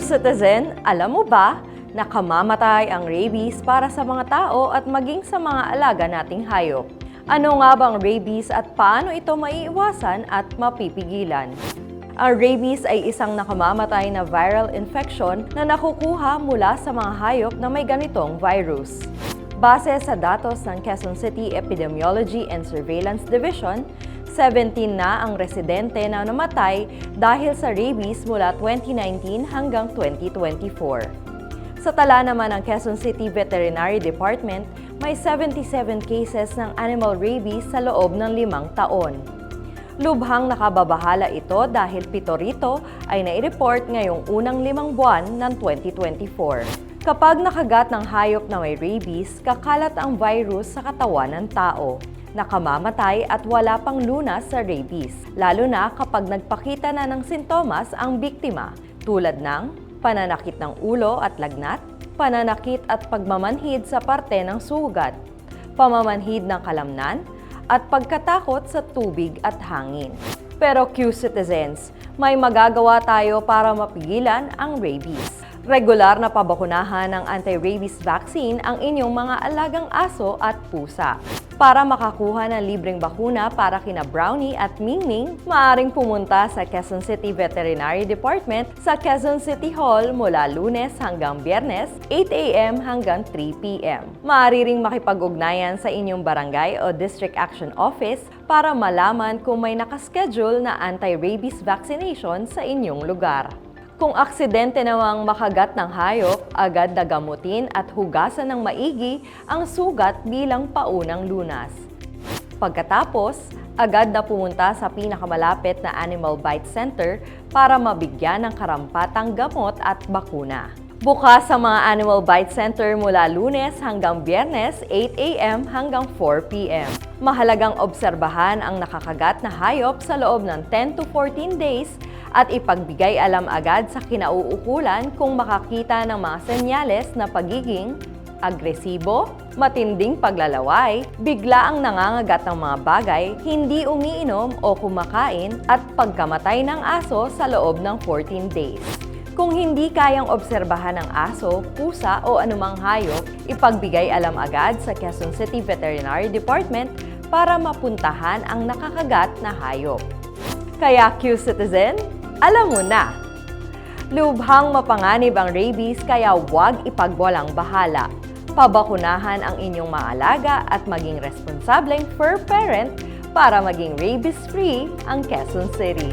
Q-Citizen, alam mo ba na kamamatay ang rabies para sa mga tao at maging sa mga alaga nating hayop? Ano nga bang rabies at paano ito maiiwasan at mapipigilan? Ang rabies ay isang nakamamatay na viral infection na nakukuha mula sa mga hayop na may ganitong virus. Base sa datos ng Quezon City Epidemiology and Surveillance Division, 17 na ang residente na namatay dahil sa rabies mula 2019 hanggang 2024. Sa tala naman ng Quezon City Veterinary Department, may 77 cases ng animal rabies sa loob ng limang taon. Lubhang nakababahala ito dahil pito rito ay nai-report ngayong unang limang buwan ng 2024. Kapag nakagat ng hayop na may rabies, kakalat ang virus sa katawan ng tao. Nakamamatay at wala pang lunas sa rabies, lalo na kapag nagpakita na ng sintomas ang biktima tulad ng pananakit ng ulo at lagnat, pananakit at pagmamanhid sa parte ng sugat, pamamanhid ng kalamnan, at pagkatakot sa tubig at hangin. Pero Q-Citizens, may magagawa tayo para mapigilan ang rabies. Regular na pabakunahan ng anti-rabies vaccine ang inyong mga alagang aso at pusa. Para makakuha ng libreng bakuna para kina Brownie at Mingming, maaring pumunta sa Quezon City Veterinary Department sa Quezon City Hall mula lunes hanggang biyernes, 8 a.m. hanggang 3 p.m. Maaari ring makipag-ugnayan sa inyong barangay o District Action Office para malaman kung may nakaschedule na anti-rabies vaccination sa inyong lugar. Kung aksidente namang makagat ng hayop, agad na gamutin at hugasan ng maigi ang sugat bilang paunang lunas. Pagkatapos, agad na pumunta sa pinakamalapit na Animal Bite Center para mabigyan ng karampatang gamot at bakuna. Bukas sa mga Animal Bite Center mula lunes hanggang biyernes 8 a.m. hanggang 4 p.m. Mahalagang obserbahan ang nakakagat na hayop sa loob ng 10 to 14 days at ipagbigay alam agad sa kinauukulan kung makakita ng mga senyales na pagiging agresibo, matinding paglalaway, bigla ang nangangagat ng mga bagay, hindi umiinom o kumakain at pagkamatay ng aso sa loob ng 14 days. Kung hindi kayang obserbahan ng aso, pusa o anumang hayop, ipagbigay alam agad sa Quezon City Veterinary Department para mapuntahan ang nakakagat na hayop. Kaya Q-Citizen, alam mo na! Lubhang mapanganib ang rabies kaya huwag ipagwalang bahala. Pabakunahan ang inyong maalaga at maging responsableng fur parent para maging rabies-free ang Quezon City.